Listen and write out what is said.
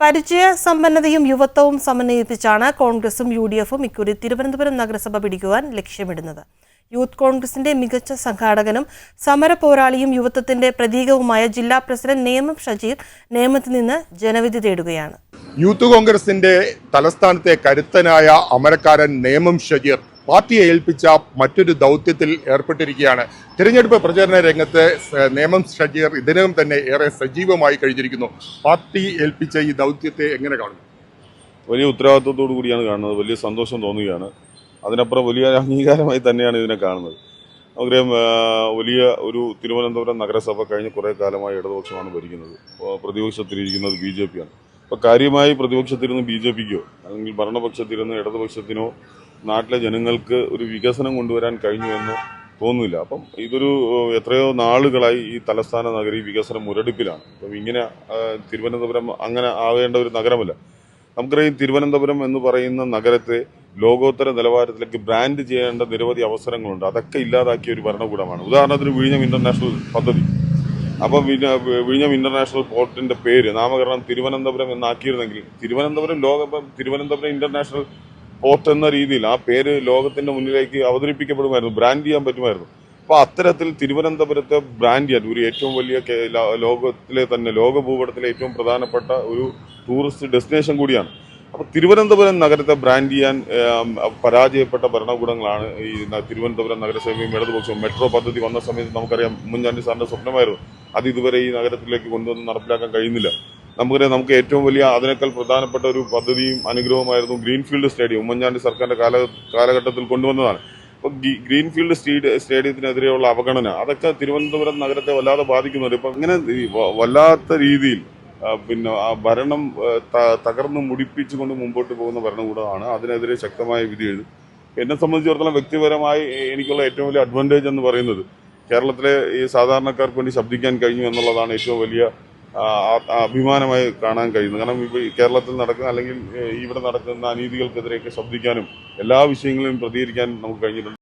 പരിചയ സമ്പന്നതയും യുവത്വവും സമന്വയിപ്പിച്ചാണ് കോൺഗ്രസും U D എഫും ഇക്കുറി തിരുവനന്തപുരം നഗരസഭ പിടിക്കുവാൻ ലക്ഷ്യമിടുന്നത്. യൂത്ത് കോൺഗ്രസിന്റെ മികച്ച സംഘാടകനും സമര പോരാളിയും യുവത്വത്തിന്റെ പ്രതീകവുമായ ജില്ലാ പ്രസിഡന്റ് നേമം ഷജീർ നേമത്തിൽ നിന്ന് ജനവിധി തേടുകയാണ്. യൂത്ത് കോൺഗ്രസിന്റെ തലസ്ഥാനത്തെ കരുത്തനായ അമരക്കാരൻ നേമം ഷജീർ പാർട്ടിയെ ഏൽപ്പിച്ച മറ്റൊരു ദൗത്യത്തിൽ ഏർപ്പെട്ടിരിക്കുകയാണ്. തിരഞ്ഞെടുപ്പ് പ്രചരണ രംഗത്ത് നേമം ഷജീർ ഇതിനകം തന്നെ ഏറെ സജീവമായി കഴിഞ്ഞിരിക്കുന്നു. പാർട്ടി ഏൽപ്പിച്ച ഈ ദൗത്യത്തെ എങ്ങനെ കാണുന്നു? വലിയ ഉത്തരവാദിത്വത്തോടു കൂടിയാണ് കാണുന്നത്. വലിയ സന്തോഷം തോന്നുകയാണ്. അതിനപ്പുറം വലിയ അംഗീകാരമായി തന്നെയാണ് ഇതിനെ കാണുന്നത്. നമുക്കറിയാം വലിയ ഒരു തിരുവനന്തപുരം നഗരസഭ കഴിഞ്ഞ കുറേ കാലമായി ഇടതുപക്ഷമാണ് ഭരിക്കുന്നത്. പ്രതിപക്ഷത്തിലിരിക്കുന്നത് ബി ജെ പിയാണ് അപ്പോൾ കാര്യമായി പ്രതിപക്ഷത്തിരുന്ന് ബി ജെ പിക്കോ അല്ലെങ്കിൽ ഭരണപക്ഷത്തിരുന്ന് ഇടതുപക്ഷത്തിനോ നാട്ടിലെ ജനങ്ങൾക്ക് ഒരു വികസനം കൊണ്ടുവരാൻ കഴിഞ്ഞുവെന്ന് തോന്നുന്നില്ല. അപ്പം ഇതൊരു എത്രയോ നാളുകളായി ഈ തലസ്ഥാന നഗരി വികസനം മുരടിപ്പിലാണ്. അപ്പം ഇങ്ങനെ തിരുവനന്തപുരം അങ്ങനെ ആവേണ്ട ഒരു നഗരമല്ല. നമുക്കറിയാം തിരുവനന്തപുരം എന്ന് പറയുന്ന നഗരത്തെ ലോകോത്തര നിലവാരത്തിലേക്ക് ബ്രാൻഡ് ചെയ്യേണ്ട നിരവധി അവസരങ്ങളുണ്ട്. അതൊക്കെ ഇല്ലാതാക്കിയ ഒരു ഭരണകൂടമാണ്. ഉദാഹരണത്തിന് വിഴിഞ്ഞം ഇന്റർനാഷണൽ പദ്ധതി. അപ്പോൾ വിഴിഞ്ഞം ഇന്റർനാഷണൽ പോർട്ടിന്റെ പേര് നാമകരണം തിരുവനന്തപുരം എന്നാക്കിയിരുന്നെങ്കിൽ തിരുവനന്തപുരം ലോക തിരുവനന്തപുരം ഇന്റർനാഷണൽ പോർട്ട് എന്ന രീതിയിൽ ആ പേര് ലോകത്തിന്റെ മുന്നിലേക്ക് അവതരിപ്പിക്കപ്പെടുമായിരുന്നു ബ്രാൻഡ് ചെയ്യാൻ പറ്റുമായിരുന്നു. അപ്പോൾ അത്തരത്തിൽ തിരുവനന്തപുരത്തെ ബ്രാൻഡ് ചെയ്യാൻ ഒരു ഏറ്റവും വലിയ ലോകത്തിലെ തന്നെ ലോക ഭൂപടത്തിലെ ഏറ്റവും പ്രധാനപ്പെട്ട ഒരു ടൂറിസ്റ്റ് ഡെസ്റ്റിനേഷൻ കൂടിയാണ്. അപ്പോൾ തിരുവനന്തപുരം നഗരത്തെ ബ്രാൻഡ് ചെയ്യാൻ പരാജയപ്പെട്ട ഭരണകൂടങ്ങളാണ് ഈ തിരുവനന്തപുരം നഗരസഭയും ഇടതുപക്ഷവും. മെട്രോ പദ്ധതി വന്ന സമയത്ത് നമുക്കറിയാം ഉമ്മൻചാണ്ടി സാറിന്റെ സ്വപ്നമായിരുന്നു. അത് ഇതുവരെ ഈ നഗരത്തിലേക്ക് കൊണ്ടുവന്ന് നടപ്പിലാക്കാൻ കഴിയുന്നില്ല. നമുക്കറിയാം നമുക്ക് ഏറ്റവും വലിയ അതിനേക്കാൾ പ്രധാനപ്പെട്ട ഒരു പദ്ധതിയും അനുഗ്രഹമായിരുന്നു ഗ്രീൻഫീൽഡ് സ്റ്റേഡിയം. ഉമ്മൻചാണ്ടി സർക്കാരിന്റെ കാല കാലഘട്ടത്തിൽ കൊണ്ടുവന്നതാണ്. അപ്പോൾ ഗ്രീൻഫീൽഡ് സ്റ്റേഡിയ സ്റ്റേഡിയത്തിനെതിരെയുള്ള അവഗണന അതൊക്കെ തിരുവനന്തപുരം നഗരത്തെ വല്ലാതെ ബാധിക്കുന്നുണ്ട്. ഇപ്പം ഇങ്ങനെ വല്ലാത്ത രീതിയിൽ പിന്നെ ആ ഭരണം തകർന്ന് മുടിപ്പിച്ചുകൊണ്ട് മുമ്പോട്ട് പോകുന്ന ഭരണകൂടമാണ് അതിനെതിരെ ശക്തമായ വിധി എഴുതും. എന്നെ സംബന്ധിച്ചിടത്തോളം വ്യക്തിപരമായി എനിക്കുള്ള ഏറ്റവും വലിയ അഡ്വാന്റേജ് എന്ന് പറയുന്നത് കേരളത്തിലെ ഈ സാധാരണക്കാർക്ക് വേണ്ടി ശബ്ദിക്കാൻ കഴിഞ്ഞു എന്നുള്ളതാണ് ഏറ്റവും വലിയ അഭിമാനമായി കാണാൻ കഴിയുന്നത്. കാരണം കേരളത്തിൽ നടക്കുന്ന അല്ലെങ്കിൽ ഇവിടെ നടക്കുന്ന അനീതികൾക്കെതിരെയൊക്കെ ശബ്ദിക്കാനും എല്ലാ വിഷയങ്ങളിലും പ്രതികരിക്കാനും നമുക്ക് കഴിഞ്ഞിട്ടുണ്ട്.